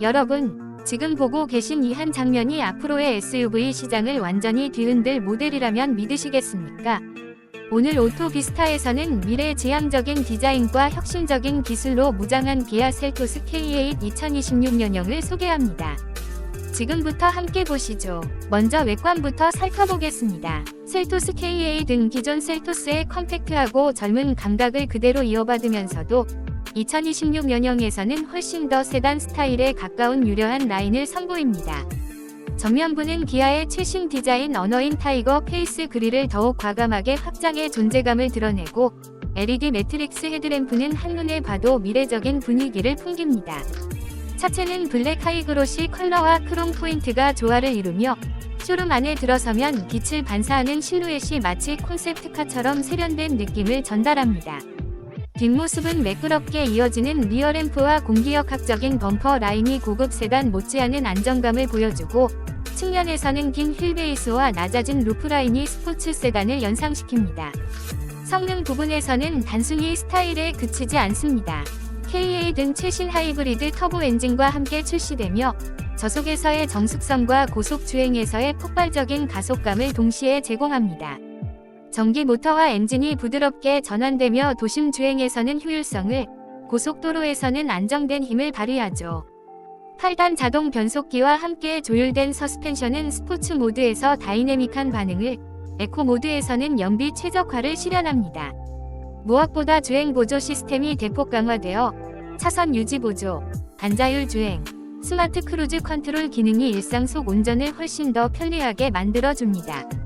여러분, 지금 보고 계신 이 한 장면이 앞으로의 SUV 시장을 완전히 뒤흔들 모델이라면 믿으시겠습니까? 오늘 오토비스타에서는 미래 지향적인 디자인과 혁신적인 기술로 무장한 기아 셀토스 K8 2026년형을 소개합니다. 지금부터 함께 보시죠. 먼저 외관부터 살펴보겠습니다. 셀토스 K8은 기존 셀토스의 컴팩트하고 젊은 감각을 그대로 이어받으면서도 2026 년형에서는 훨씬 더 세단 스타일에 가까운 유려한 라인을 선보입니다. 전면부는 기아의 최신 디자인 언어인 타이거 페이스 그릴을 더욱 과감하게 확장해 존재감을 드러내고 LED 매트릭스 헤드램프는 한눈에 봐도 미래적인 분위기를 풍깁니다. 차체는 블랙 하이그로시 컬러와 크롬 포인트가 조화를 이루며 쇼룸 안에 들어서면 빛을 반사하는 실루엣이 마치 콘셉트카처럼 세련된 느낌을 전달합니다. 뒷모습은 매끄럽게 이어지는 리어램프와 공기역학적인 범퍼 라인이 고급 세단 못지않은 안정감을 보여주고 측면에서는 긴 휠베이스와 낮아진 루프라인이 스포츠 세단을 연상시킵니다. 성능 부분에서는 단순히 스타일에 그치지 않습니다. KA 등 최신 하이브리드 터보 엔진과 함께 출시되며 저속에서의 정숙성과 고속 주행에서의 폭발적인 가속감을 동시에 제공합니다. 전기 모터와 엔진이 부드럽게 전환되며 도심 주행에서는 효율성을, 고속도로에서는 안정된 힘을 발휘하죠. 8단 자동 변속기와 함께 조율된 서스펜션은 스포츠 모드에서 다이내믹한 반응을, 에코 모드에서는 연비 최적화를 실현합니다. 무엇보다 주행 보조 시스템이 대폭 강화되어 차선 유지 보조, 반자율 주행, 스마트 크루즈 컨트롤 기능이 일상 속 운전을 훨씬 더 편리하게 만들어줍니다.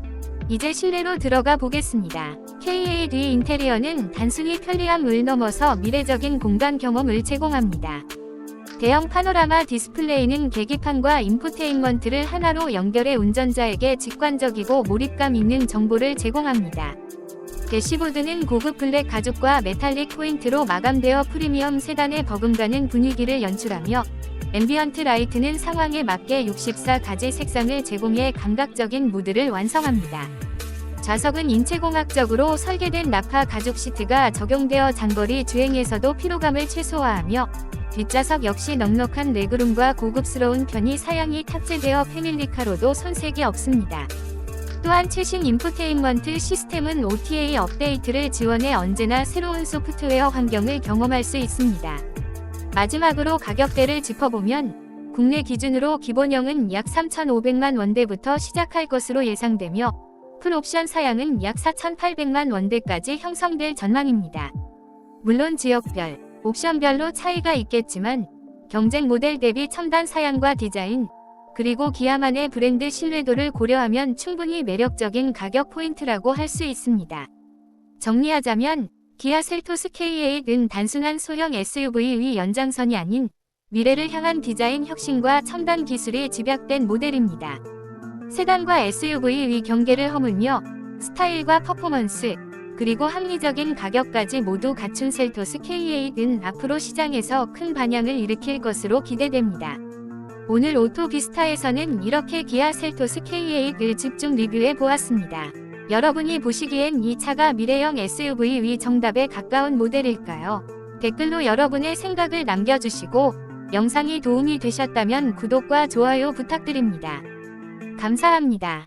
이제 실내로 들어가 보겠습니다. K8 인테리어는 단순히 편리함을 넘어서 미래적인 공간 경험을 제공합니다. 대형 파노라마 디스플레이는 계기판과 인포테인먼트를 하나로 연결해 운전자에게 직관적이고 몰입감 있는 정보를 제공합니다. 대시보드는 고급 블랙 가죽과 메탈릭 포인트로 마감되어 프리미엄 세단의 버금가는 분위기를 연출하며 앰비언트 라이트는 상황에 맞게 64가지 색상을 제공해 감각적인 무드를 완성합니다. 좌석은 인체공학적으로 설계된 나파 가죽 시트가 적용되어 장거리 주행에서도 피로감을 최소화하며 뒷좌석 역시 넉넉한 레그룸과 고급스러운 편의 사양이 탑재되어 패밀리카로도 손색이 없습니다. 또한 최신 인포테인먼트 시스템은 OTA 업데이트를 지원해 언제나 새로운 소프트웨어 환경을 경험할 수 있습니다. 마지막으로 가격대를 짚어보면 국내 기준으로 기본형은 약 3,500만 원대부터 시작할 것으로 예상되며 풀옵션 사양은 약 4,800만 원대까지 형성될 전망입니다. 물론 지역별, 옵션별로 차이가 있겠지만 경쟁 모델 대비 첨단 사양과 디자인, 그리고 기아만의 브랜드 신뢰도를 고려하면 충분히 매력적인 가격 포인트라고 할 수 있습니다. 정리하자면 기아 셀토스 K8은 단순한 소형 SUV의 연장선이 아닌 미래를 향한 디자인 혁신과 첨단 기술이 집약된 모델입니다. 세단과 SUV의 경계를 허물며 스타일과 퍼포먼스, 그리고 합리적인 가격까지 모두 갖춘 셀토스 K8은 앞으로 시장에서 큰 반향을 일으킬 것으로 기대됩니다. 오늘 오토비스타에서는 이렇게 기아 셀토스 K8을 집중 리뷰해 보았습니다. 여러분이 보시기엔 이 차가 미래형 SUV의 정답에 가까운 모델일까요? 댓글로 여러분의 생각을 남겨주시고 영상이 도움이 되셨다면 구독과 좋아요 부탁드립니다. 감사합니다.